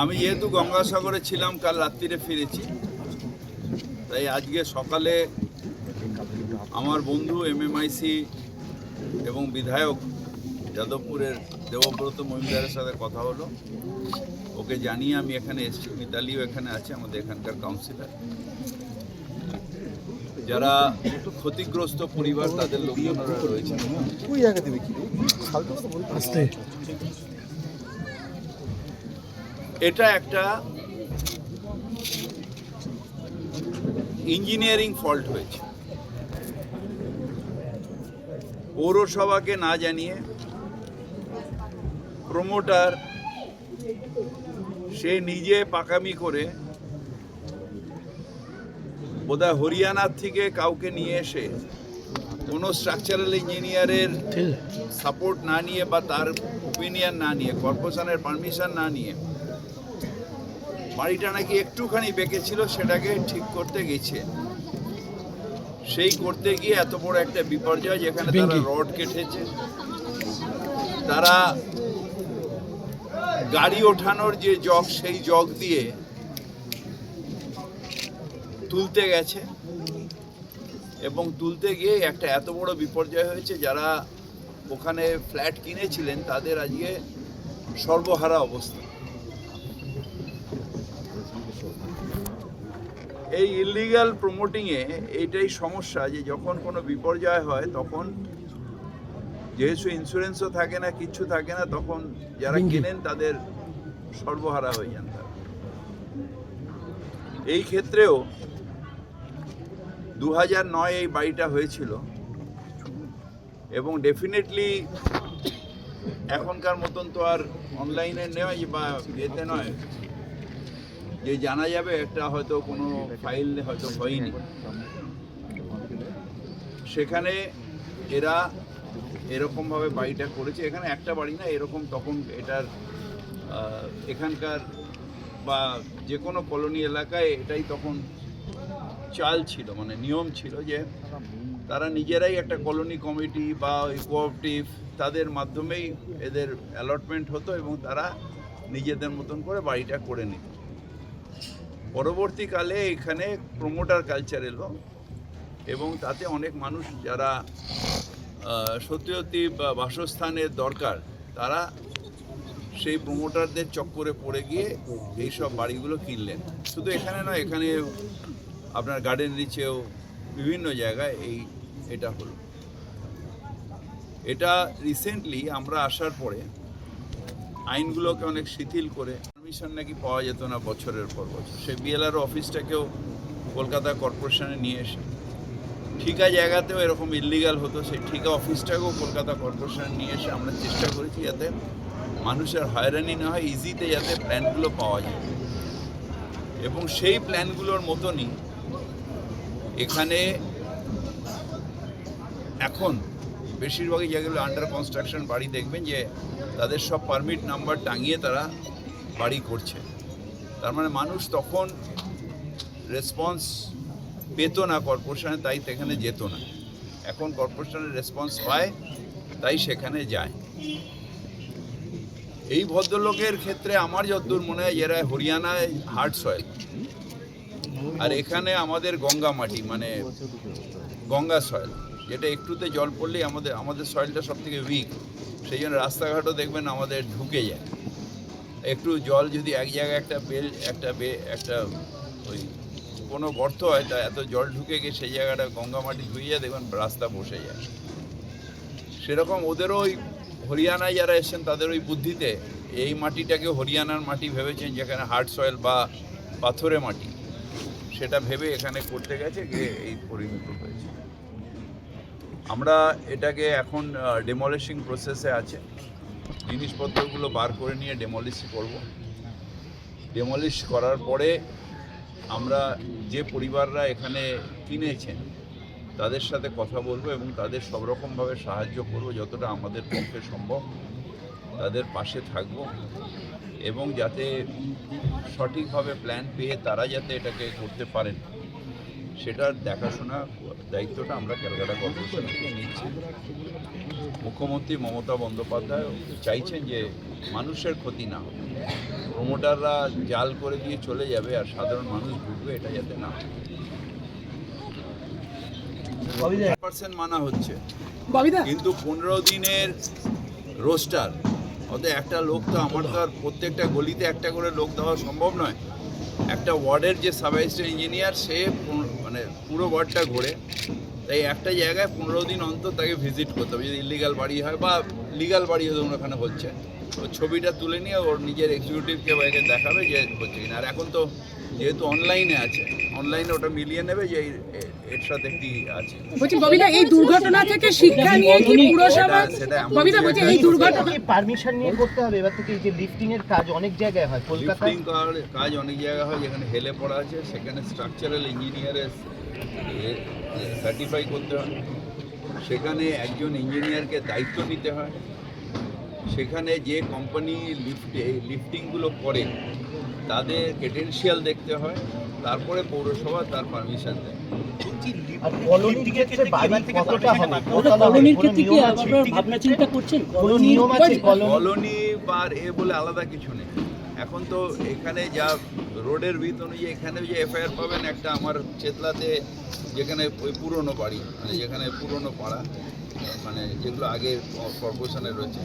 আমি যেহেতু গঙ্গাসাগরে ছিলাম, কাল রাত্রিরে ফিরেছি। তাই আজকে সকালে আমার বন্ধু এমএমআইসি এবং বিধায়ক যাদবপুরের দেবব্রত মহিন্দারের সাথে কথা হলো। ওকে জানিয়ে আমি এখানে এসেছি। মিতালিও এখানে আছে, আমাদের এখানকার কাউন্সিলর যারা ক্ষতিগ্রস্ত পরিবার তাদের লোকজনরা রয়েছে এটা একটা ইঞ্জিনিয়ারিং ফল্ট হয়েছে। পৌরসভাকে না জানিয়ে প্রমোটার সে নিজে পাকামি করে বোধহয় হরিয়ানার থেকে কাউকে নিয়ে এসে কোনো স্ট্রাকচারাল ইঞ্জিনিয়ারের সাপোর্ট না নিয়ে বা তার ওপিনিয়ন না নিয়ে কর্পোরেশনের পারমিশন না নিয়ে বাড়িটা নাকি একটুখানি বেঁকেছিল সেটাকে ঠিক করতে গেছে। সেই করতে গিয়ে এত বড় একটা বিপর্যয় যেখানে তারা রড কেটেছে। তারা গাড়ি ওঠানোর যে জগ সেই জগ দিয়ে তুলতে গেছে এবং তুলতে গিয়ে একটা এত বড় বিপর্যয় হয়েছে যারা ওখানে ফ্ল্যাট কিনেছিলেন তাদের আজকে সর্বহারা অবস্থা। এই ইলিগাল প্রমোটিংয়ে এইটাই সমস্যা যে যখন কোনো বিপর্যয় হয় তখন যেহেতু ইন্স্যুরেন্সও থাকে না কিচ্ছু থাকে না তখন যারা কেনেন তাদের সর্বহারা হয়ে যান তারা। এই ক্ষেত্রেও দু হাজার নয় এই বাড়িটা হয়েছিল। এবং ডেফিনেটলি এখনকার মতন তো আর অনলাইনে নয় বা ইয়েতে নয়। যে জানা যাবে একটা হয়তো কোনো ফাইল হয়তো হয়নি। সেখানে এরা এরকমভাবে বাড়িটা করেছে। এখানে একটা বাড়ি না, এরকম তখন এটার এখানকার বা যে কোনো কলোনি এলাকায় এটাই তখন চাল ছিল মানে নিয়ম ছিল যে তারা নিজেরাই একটা কলোনি কমিটি বা কোঅপারেটিভ তাদের মাধ্যমেই এদের অ্যালটমেন্ট হতো এবং তারা নিজেদের মতন করে বাড়িটা করে নিত। পরবর্তীকালে এখানে প্রমোটার কালচার এলো এবং তাতে অনেক মানুষ যারা সত্যি সত্যি বাসস্থানের দরকার, তারা সেই প্রমোটারদের চক্করে পড়ে গিয়ে এইসব বাড়িগুলো কিনলেন। শুধু এখানে নয়, এখানে আপনার গার্ডেন রিচেও বিভিন্ন জায়গায় এই এটা হলো। এটা রিসেন্টলি আমরা আসার পরে আইনগুলোকে অনেক শিথিল করে পারমিশন নাকি পাওয়া যেত না বছরের পর বছর। সেই বিএলআর অফিসটাকেও কলকাতা কর্পোরেশনে নিয়ে এসে। ঠিকা জায়গাতেও এরকম ইলিগাল হতো, সেই ঠিকা অফিসটাকেও কলকাতা কর্পোরেশনে নিয়ে এসে আমরা চেষ্টা করেছি যাতে মানুষের হয়রানি না হয় ইজিতে যাতে প্ল্যানগুলো পাওয়া যায়। এবং সেই প্ল্যানগুলোর মতনই এখানে এখন বেশিরভাগই যেগুলো আন্ডার কনস্ট্রাকশন বাড়ি দেখবেন যে তাদের সব পারমিট নাম্বার টাঙিয়ে তারা বাড়ি করছে। তার মানে মানুষ তখন রেসপন্স পেত না কর্পোরেশনে তাই সেখানে যেত না। এখন কর্পোরেশনের রেসপন্স পায় তাই সেখানে যায়। এই ভদ্রলোকের ক্ষেত্রে আমার যতদূর মনে হয়, এরা হরিয়ানায় হার্ড সয়েল আর এখানে আমাদের গঙ্গা মাটি মানে গঙ্গা সয়েল যেটা একটুতে জল পড়লেই আমাদের আমাদের সয়েলটা সব থেকে উইক সেই জন্য রাস্তাঘাটও দেখবেন আমাদের ঢুকে যায়। একটু জল যদি এক জায়গায় একটা বেল, একটা বে, একটা ওই কোনো গর্ত হয়, তা এত জল ঢুকে গিয়ে সেই জায়গাটা গঙ্গা মাটি ধুয়ে যায়, দেখবেন রাস্তা বসে যায়। সেরকম ওদেরও ওই হরিয়ানায় যারা এসেছেন, তাদের ওই বুদ্ধিতে এই মাটিটাকে হরিয়ানার মাটি ভেবেছেন, যেখানে হার্ড সয়েল বা পাথরে মাটি। সেটা ভেবে এখানে করতে গেছে, গিয়ে এই পরিণত হয়েছে। আমরা এটাকে এখন ডেমলিশিং প্রসেসে আছে। জিনিসপত্রগুলো বার করে নিয়ে ডেমলিশ করব। ডেমলিশ করার পরে আমরা যে পরিবাররা এখানে কিনেছেন, তাদের সাথে কথা বলব এবং তাদের সব রকমভাবে সাহায্য করব, যতটা আমাদের পক্ষে সম্ভব। তাদের পাশে থাকব। এবং যাতে সঠিকভাবে প্ল্যান পেয়ে তারা যাতে এটাকে করতে পারেন সেটার দেখাশোনা দায়িত্বটা আমরা ক্যালকাটা কর্পোরেশন থেকে নিচ্ছি। মুখ্যমন্ত্রী মমতা বন্দ্যোপাধ্যায় চাইছেন যে মানুষের ক্ষতি না হোক প্রমোটাররা জাল করে দিয়ে চলে যাবে আর সাধারণ মানুষ ভুগবে এটা যাতে না পার্সেন্ট মানা হচ্ছে। কিন্তু পনেরো দিনের রোস্টার অতএব একটা লোক তো আমার তো আর প্রত্যেকটা গলিতে একটা করে লোক দেওয়া সম্ভব নয়। একটা ওয়ার্ডের যে সাব ইঞ্জিনিয়ার, সে মানে পুরো ওয়ার্ডটা ঘোরে। তাই একটা জায়গায় পনেরো দিন অন্তর তাকে ভিজিট করতে হবে। যদি ইলিগাল বাড়ি হয় বা লিগাল বাড়ি ধরুন ওখানে হচ্ছে। ও ছবিটা তুলে নিয়ে ওর নিজের এক্সিকিউটিভকে দেখাবে যে হচ্ছে কিনা। আর এখন তো যেহেতু অনলাইনে আছে অনলাইনে ওটা মিলিয়ে নেবে যে এই- এর সাথে কি আছে। বলছি ববিদা এই দুর্ঘটনা থেকে শিক্ষা নিয়ে কি পুরসভা? যে বলছি এই দুর্ঘটনা কি পারমিশন নিয়ে করতে হবে। এবার থেকে এই যে লিফটিং এর কাজ অনেক জায়গায় হয়। কলকাতায় লিফটিং কাজ অনেক জায়গায় হয়। যেখানে হেলে পড়া আছে সেখানে স্ট্রাকচারাল ইঞ্জিনিয়ারের সার্টিফাই করতে হয়। সেখানে একজন ইঞ্জিনিয়ারকে দায়িত্ব নিতে হয়। সেখানে যে কোম্পানি লিফটে লিফটিংগুলো করে তাদের ক্রেডেন্সিয়াল দেখতে হয়। তারপরে পৌরসভা তার পারমিশন দেয়। আর কলোনির ক্ষেত্রে বাড়ি কতটা হবে? ওটা কতলা হবে? কলোনির কোনো ক্ষেত্রে কি নিয়ম আছে? আপনারা ভাবনা চিন্তা করছেন? কোনো নিয়ম আছে কলোনি? কলোনি বা এ বলে আলাদা কিছু নেই। এখন তো এখানে যা রোডের ভিত অনুযায়ী এখানে যে এফআইআর পাবেন একটা আমার চেতলাতে যেখানে ওই পুরনো বাড়ি মানে যেখানে পুরনো পাড়া মানে যেগুলো আগে কর্পোরেশনে রয়েছে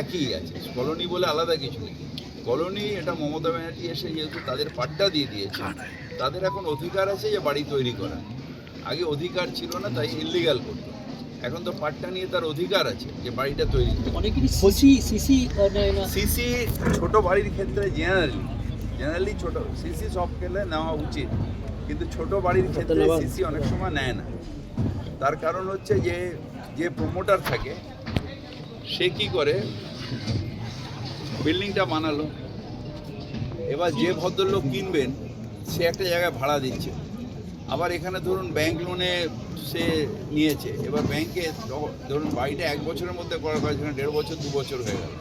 একই আছে। কলোনি বলে আলাদা কিছু নেই। কলোনি এটা মমতা ব্যানার্জি এসে যেহেতু তাদের পাট্টা দিয়ে দিয়েছে তাদের এখন অধিকার আছে যে বাড়ি তৈরি করা। আগে অধিকার ছিল না তাই ইলিগাল করতো। এখন তো পাট্টা নিয়ে তার অধিকার আছে যে বাড়িটা তৈরি। অনেকেরই সিসি সিসি সিসি ছোট বাড়ির ক্ষেত্রে জেনারেলি জেনারেলি ছোট সিসি সব খেলে নেওয়া উচিত। কিন্তু ছোট বাড়ির ক্ষেত্রে সিসি অনেক সময় নেয় না। তার কারণ হচ্ছে যে যে প্রমোটার থাকে সে কি করে? বিল্ডিংটা বানালো। এবার যে ভদ্রলোক কিনবেন সে একটা জায়গায় ভাড়া দিচ্ছে। আবার এখানে ধরুন ব্যাংক লোনে সে নিয়েছে। এবার ব্যাংকে ধরুন বাড়িটা এক বছরের মধ্যে করার কথা, সেখানে দেড় বছর, দু বছর হয়ে গেল।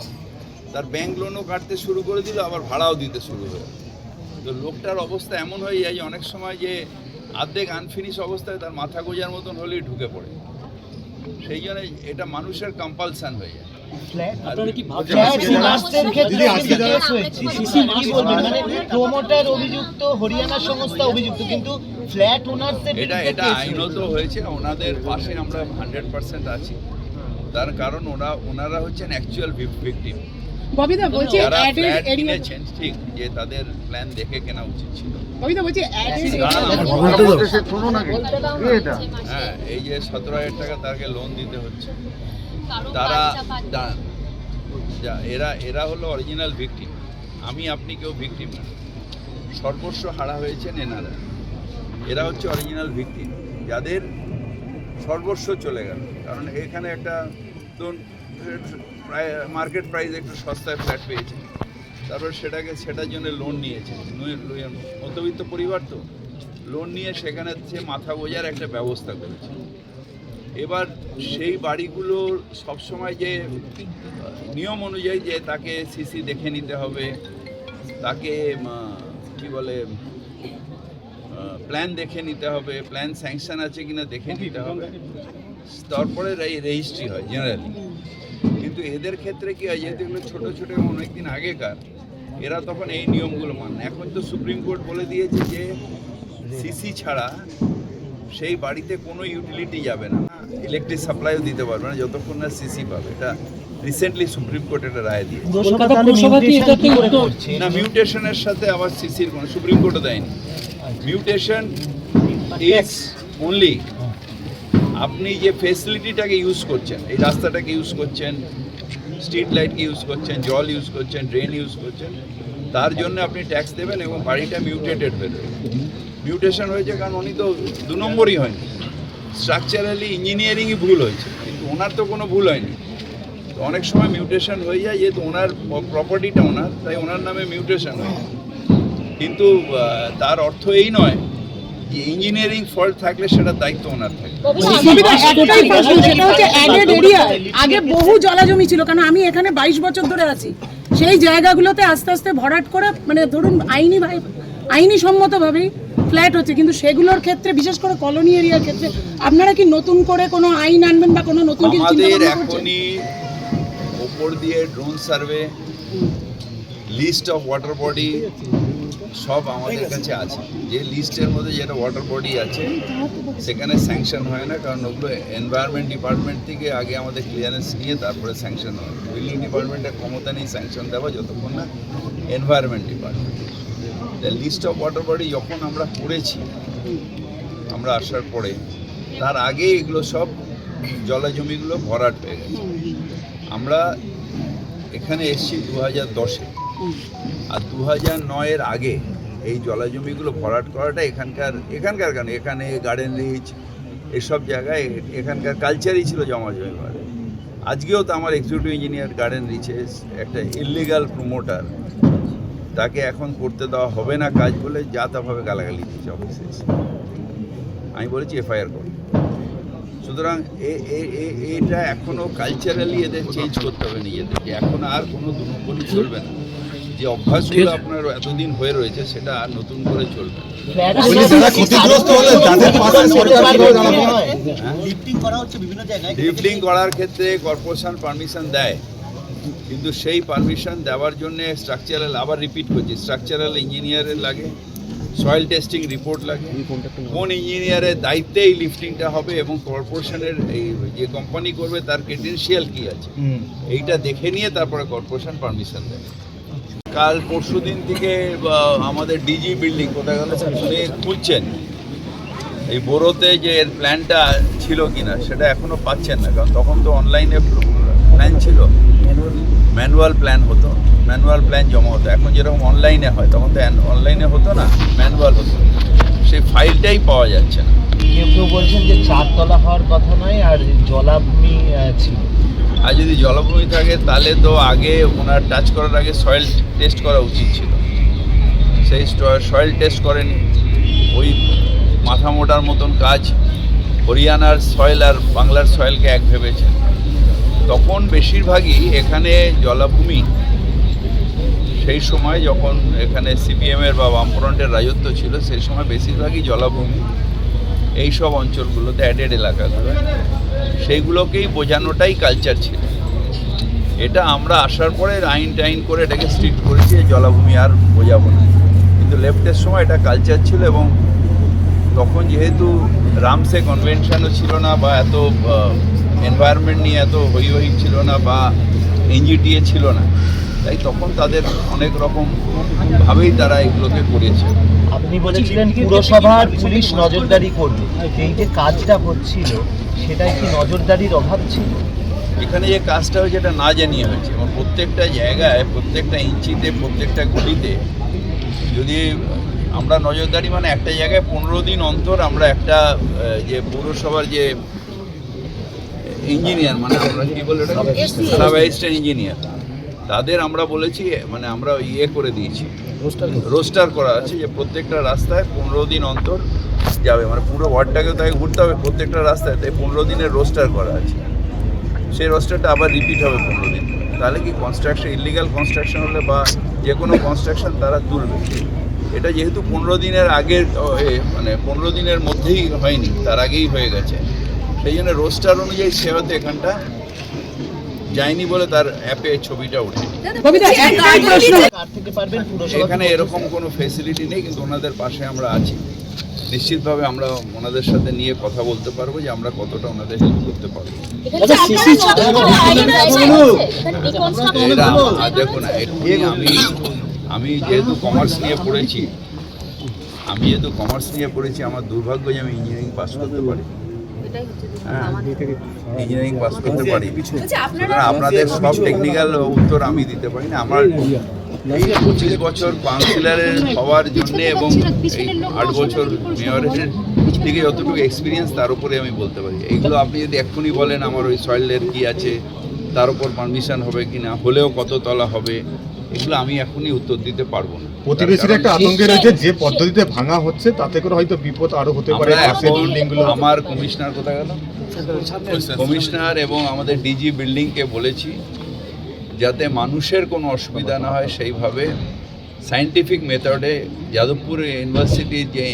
তার ব্যাংক লোনও কাটতে শুরু করে দিল, আবার ভাড়াও দিতে শুরু হয়ে তো লোকটার অবস্থা এমন হয়ে যায় যে, অনেক সময় যে আর্ধেক আনফিনিশ অবস্থায় তার মাথা গোজার মতন হলেই ঢুকে পড়ে। সেই জন্য এটা মানুষের কম্পালসান হয়ে যায়। মানে প্রমোটার অভিযুক্ত হরিয়ানা সংস্থা অভিযুক্ত কিন্তু ফ্ল্যাট এটা এটা আইনত হয়েছে। ওনাদের পাশে আমরা হান্ড্রেড পার্সেন্ট আছি। তার কারণ ওরা ওনারা হচ্ছেন অ্যাকচুয়াল ভিকটিম বলছি অ্যাডেড এরিয়া ঠিক যে তাদের প্ল্যান দেখে কেনা উচিত ছিল। বলছি অ্যাডেড দাও। হ্যাঁ এই যে সতেরো হাজার টাকা তাকে লোন দিতে হচ্ছে। তারা এরা এরা হলো অরিজিনাল ভিকটিম আমি আপনি কেউ ভিকটিম না। সর্বস্ব হারা হয়েছেন এনারা। এরা হচ্ছে অরিজিনাল ভিকটিম যাদের সর্বস্ব চলে গেল। কারণ এখানে একটা ধরুন প্রায় মার্কেট প্রাইস একটু সস্তায় ফ্ল্যাট পেয়েছে। তারপর সেটাকে সেটার জন্য লোন নিয়েছে। মধ্যবিত্ত পরিবার তো। লোন নিয়ে সেখানে মাথা বোঝার একটা ব্যবস্থা করেছে। এবার সেই বাড়িগুলোর সবসময় যে, নিয়ম অনুযায়ী যে তাকে সিসি দেখে নিতে হবে, তাকে কি বলে প্ল্যান দেখে নিতে হবে প্ল্যান স্যাংশন আছে কিনা দেখে নিতে হবে। তারপরে রেজিস্ট্রি হয় জেনারেলি কিন্তু এদের ক্ষেত্রে কি হয়, যেহেতু এগুলো ছোটো ছোটো অনেকদিন আগেকার, এরা তখন এই নিয়মগুলো মান। এখন তো সুপ্রিম কোর্ট বলে দিয়েছে যে সিসি ছাড়া সেই বাড়িতে কোনো ইউটিলিটি যাবে না। ইলেকট্রিক সাপ্লাইও দিতে পারবে না যতক্ষণ না সিসি পাবে। এটা রিসেন্টলি সুপ্রিম কোর্ট এটা রায় দিয়ে পুরসভা কলকাতা তাহলে পুরসভা কি mutation এটাতে কি করে উদ্যোগ- করছে? না মিউটেশনের সাথে আবার সিসির কোনো সুপ্রিম কোর্টও দেয়নি। মিউটেশন ইজ অনলি আপনি যে ফেসিলিটিটাকে ইউজ করছেন এই রাস্তাটাকে ইউজ করছেন স্ট্রিট লাইটকে ইউজ করছেন জল ইউজ করছেন ড্রেন ইউজ করছেন তার জন্য আপনি ট্যাক্স দেবেন এবং বাড়িটা মিউটেটেড বেরোবে মিউটেশন হয়েছে কারণ উনি তো দু নম্বরই হয়নি। স্ট্রাকচারালি ইঞ্জিনিয়ারিংই ভুল হয়েছে কিন্তু ওনার তো কোনো ভুল হয়নি। তো অনেক সময় মিউটেশন হয়ে যায় যেহেতু ওনার প্রপার্টিটা ওনার তাই ওনার নামে মিউটেশন হয়। কিন্তু তার অর্থ এই নয় যে ইঞ্জিনিয়ারিং ফল্ট থাকলে সেটার দায়িত্ব ওনার থাকে। সেটা আগে বহু জলাজমি ছিল কারণ আমি এখানে বাইশ বছর ধরে আছি। সেই জায়গাগুলোতে আস্তে আস্তে ভরাট করে মানে ধরুন আইনি ভাই আইনি সম্মতভাবেই ফ্ল্যাট হচ্ছে কিন্তু সেগুলোর ক্ষেত্রে বিশেষ করে কলোনি এরিয়ার ক্ষেত্রে আপনারা কি নতুন করে কোনো আইন আনবেন বা কোনো নতুন কিছু আমাদের এখনই ওপর দিয়ে drone survey list of water body সব আমাদের কাছে আছে। যে লিস্টের মধ্যে যেটা ওয়াটার বডি আছে সেখানে স্যাংশন হয় না কারণ ওগুলো এনভায়রনমেন্ট ডিপার্টমেন্ট থেকে আগে আমাদের ক্লিয়ারেন্স নিয়ে তারপরে স্যাংশন হয়। বিল্ডিং ডিপার্টমেন্টের ক্ষমতা নেই স্যাংশন দেওয়া যতক্ষণ না environment department list of water body যখন আমরা করেছি, আমরা আসার পরে, তার আগে এগুলো সব জলাজমিগুলো ভরাট হয়ে গেছে। আমরা এখানে এসেছি দু হাজার দশে। আর দু হাজার নয়ের আগে এই জলাজমিগুলো ভরাট করাটা এখানকার এখানকার কেন? এখানে গার্ডেন রিচ এসব জায়গায় এখানকার কালচারই ছিল জমা জমি আজকেও তো আমার এক্সিকিউটিভ ইঞ্জিনিয়ার গার্ডেন রিচে একটা ইলিগাল প্রমোটার তাকে এখন করতে দেওয়া হবে না কাজ বলে যা তাভাবে গালাগালি দিয়েছে অফিসে আমি বলেছি এফআইআর করো। সুতরাং এ- এ- এ- এটা এখনও কালচারালি এদের চেঞ্জ করতে হবে নিজেদেরকে। এখন আর কোনো দুর্নীতি চলবে না। যে অভ্যাসগুলো আপনার এতদিন হয়ে রয়েছে সেটা আর নতুন করে চলবে হয়। লিফটিং করা হচ্ছে বিভিন্ন জায়গায়। লিফটিং করার ক্ষেত্রে কর্পোরেশন পারমিশন দেয়। কিন্তু সেই পারমিশন দেওয়ার জন্য স্ট্রাকচারাল আবার রিপিট করছি। স্ট্রাকচারাল ইঞ্জিনিয়ারের লাগে সয়েল টেস্টিং রিপোর্ট লাগে। কোন ইঞ্জিনিয়ারের দায়িত্বে এই লিফটিংটা হবে এবং কর্পোরেশনের এই যে কোম্পানি করবে তার ক্রেডেন্সিয়াল কি আছে? এইটা দেখে নিয়ে তারপরে কর্পোরেশন পারমিশন দেবে। কাল পরশু দিন থেকে আমাদের ডিজি বিল্ডিং কোথায় গেল? উনি খুঁজছেন এই বোরোতে যে এর প্ল্যানটা ছিল কিনা সেটা এখনও পাচ্ছেন না কারণ তখন তো অনলাইনে প্ল্যান ছিল। ম্যানুয়াল প্ল্যান হতো। ম্যানুয়াল প্ল্যান জমা হতো। এখন যেরকম অনলাইনে হয় তখন তো অনলাইনে হতো না ম্যানুয়াল হতো। সেই ফাইলটাই পাওয়া যাচ্ছে না। কেউ কেউ বলছেন যে চারতলা হওয়ার কথা নয় আর জলাভূমি ছিল। আর যদি জলাভূমি থাকে তাহলে তো আগে ওনার টাচ করার আগে সয়েল টেস্ট করা উচিত ছিল। সেই সয়েল টেস্ট করেনি। ওই মাথা মোটার মতন কাজ হরিয়ানার সয়েল আর বাংলার সয়েলকে এক ভেবেছে। তখন বেশিরভাগই এখানে জলাভূমি। সেই সময় যখন এখানে সিপিএমের বা বামফ্রন্টের রাজত্ব ছিল, সেই সময় বেশিরভাগই জলাভূমি এই সব অঞ্চলগুলোতে অ্যাডেড এলাকাগুলো। সেইগুলোকেই বোঝানোটাই কালচার ছিল। এটা আমরা আসার পরে আইন টাইন করে এটাকে স্ট্রিক্ট করেছি জলাভূমি আর বোঝাবো না। কিন্তু লেফটের সময় এটা কালচার ছিল এবং তখন যেহেতু রামসে কনভেনশনও ছিল না বা এত এনভায়রনমেন্ট নিয়ে এত হই হই ছিল না বা এনজিটিএ ছিল না তাই তখন তাদের অনেক রকম ভাবেই তারা এগুলোকে করেছে। আপনি বলেছিলেন পুরসভার পুলিশ নজরদারি করবে এই যে কাজটা হচ্ছিল সেটাই কি নজরদারির অভাব ছিল? এখানে যে কাজটা হয়েছে এটা না জানিয়ে হয়েছে এবং প্রত্যেকটা জায়গায় প্রত্যেকটা ইঞ্চিতে প্রত্যেকটা গলিতে যদি আমরা নজরদারি মানে একটা জায়গায় পনেরো দিন অন্তর আমরা একটা যে পৌরসভার যে ইঞ্জিনিয়ার মানে আমরা কি বলে সাব অ্যাসিস্ট্যান্ট ইঞ্জিনিয়ার তাদের আমরা বলেছি মানে আমরা ইয়ে করে দিয়েছি। রোস্টার করা। আছে যে প্রত্যেকটা রাস্তায় পনেরো দিন অন্তর যাবে। মানে পুরো ওয়ার্ডটাকে তাই ঘুরতে হবে প্রত্যেকটা রাস্তায় তাই পনেরো দিনের রোস্টার করা আছে। সেই রোস্টারটা আবার রিপিট হবে পনেরো দিন। তাহলে কি কনস্ট্রাকশন ইলিগাল কনস্ট্রাকশন হলে বা যে কোনো কনস্ট্রাকশন তারা তুলবে। এটা যেহেতু পনেরো দিনের আগের মানে পনেরো দিনের মধ্যেই হয়নি তার আগেই হয়ে গেছে। সেই জন্য রোস্টার অনুযায়ী সে হয়তো এখানটা যায়নি বলে তার অ্যাপে ছবিটা ওঠেনি। ববিতা একটাই প্রশ্ন কার থেকে পারবেন পুরসভা এখানে এরকম কোনো ফেসিলিটি নেই কিন্তু ওনাদের পাশে আমরা আছি। নিশ্চিতভাবে আমরা ওনাদের সাথে নিয়ে কথা বলতে পারব যে আমরা কতটা ওনাদের হেল্প করতে পারব। দেখুন আমি আমি যেহেতু কমার্স নিয়ে পড়েছি আমি যেহেতু কমার্স নিয়ে পড়েছি আমার দুর্ভাগ্য যে আমি ইঞ্জিনিয়ারিং পাস করতে পারি হ্যাঁ ইঞ্জিনিয়ারিং পাস করতে পারি। সুতরাং আপনাদের সব টেকনিক্যাল উত্তর আমি দিতে পারি না। আমার এই পঁচিশ বছর কাউন্সিলরের হওয়ার জন্য এবং এই আট বছর মেয়রের থেকে যতটুকু এক্সপিরিয়েন্স তার উপরে আমি বলতে পারি। এইগুলো আপনি যদি এক্ষুনি বলেন আমার ওই সয়েলের কি আছে? তার উপর পারমিশন হবে কি না হলেও কত তলা হবে এগুলো আমি এখনই উত্তর দিতে পারব না। প্রতিবেশীর একটা আতঙ্কে রয়েছে যে পদ্ধতিতে ভাঙা হচ্ছে তাতে করে হয়তো বিপদ আরও হতে পারে আমরা কমিশনার কোথায় গেল? কমিশনার এবং আমাদের ডিজি বিল্ডিংকে বলেছি যাতে মানুষের কোনো অসুবিধা না হয় সেইভাবে সায়েন্টিফিক মেথডে যাদবপুর ইউনিভার্সিটির যে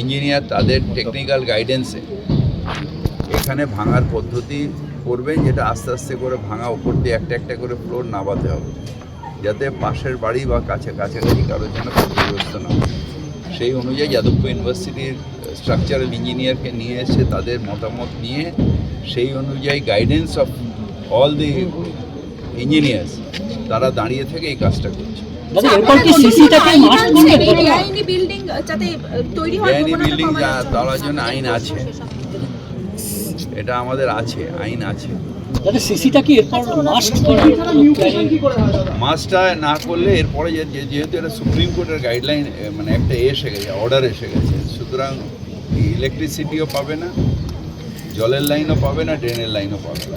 ইঞ্জিনিয়ার তাদের টেকনিক্যাল গাইডেন্সে এখানে ভাঙার পদ্ধতি করবেন যেটা আস্তে আস্তে করে ভাঙা উপর দিয়ে একটা একটা করে ফ্লোর নামাতে হবে। যাতে পাশের বাড়ি বা কাছে কাছাকাছি কারোর যেন ক্ষতিগ্রস্ত না সেই অনুযায়ী যাদবপুর ইউনিভার্সিটির স্ট্রাকচারাল ইঞ্জিনিয়ারকে নিয়ে এসে তাদের মতামত নিয়ে সেই অনুযায়ী guidance of all the engineers তারা দাঁড়িয়ে থেকে এই কাজটা করছে। বেআইনি বিল্ডিং যাতে তৈরি বেআইনি প্রবণতা বিল্ডিং। তার জন্য আইন আছে। এটা আমাদের আছে আইন আছে। সিসিটা কি এরপর মাস্ট করা? মাসটা না করলে এরপরে যেহেতু এটা সুপ্রিম কোর্টের গাইডলাইন মানে একটা এসে গেছে অর্ডার এসে গেছে। সুতরাং ইলেকট্রিসিটিও পাবে না জলের লাইনও পাবে না ড্রেনের লাইনও পাবে না।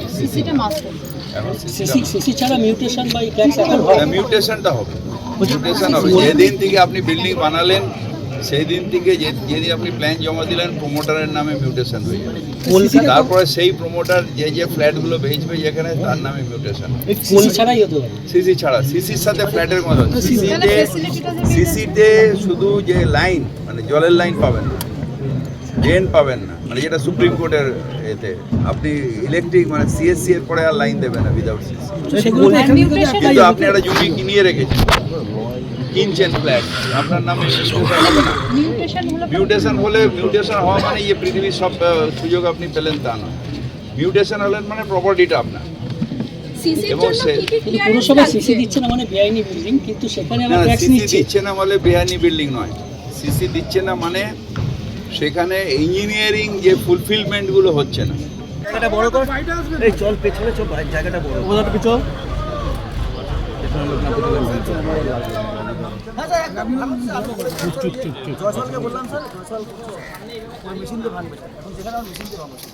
এখন সিসি সিসি ছাড়া মিউটেশন বা ট্যাক্স এখন মিউটেশনটা হবে? মিউটেশন হবে। যেদিন থেকে আপনি বিল্ডিং বানালেন সেই দিন থেকে যে- যেদিন আপনি প্ল্যান জমা দিলেন প্রমোটারের নামে মিউটেশন হয়ে যাবে। তারপরে সেই প্রমোটার যে যে ফ্ল্যাটগুলো বেচবে যেখানে তার নামে মিউটেশন সিসি ছাড়া। সিসির সাথে ফ্ল্যাটের মতো সিসিতে সিসিতে শুধু যে লাইন মানে জলের লাইন পাবেন না। ড্রেন পাবেন না। মানে যেটা সুপ্রিম কোর্টের এতে। আপনি ইলেকট্রিক মানে সিএসসি এর পরে আর লাইন দেবেন না উইদাউট সিসি কিন্তু আপনি একটা জমি কিনিয়ে রেখেছেন। কিনছেন ফ্ল্যাট। আপনার নামে মিউটেশন হবে না মিউটেশন হলে মিউটেশন হওয়া মানে ইয়ে পৃথিবীর সব সুযোগ আপনি পেলেন তা নয়। মিউটেশন হলেন মানে প্রপার্টিটা আপনার। এবং পুরসভা সিসি দিচ্ছে না মানে বেআইনি বিল্ডিং কিন্তু সেখানে না আবার ট্যাক্স নিচ্ছে। দিচ্ছে না বলে বেআইনি বিল্ডিং নয়। সিসি দিচ্ছে না মানে সেখানে ইঞ্জিনিয়ারিং যে ফুলফিলমেন্টগুলো হচ্ছে না। জায়গাটা বড় কর। এই চল পেছনে চল জায়গাটা বড় ওটা পিছন? জয়সলকে বললাম স্যার জয়সল ওই মেশিন দিয়ে ভাঙবে স্যার। এখন যেখানে আমার মেশিন দিয়ে ভাঙবো স্যার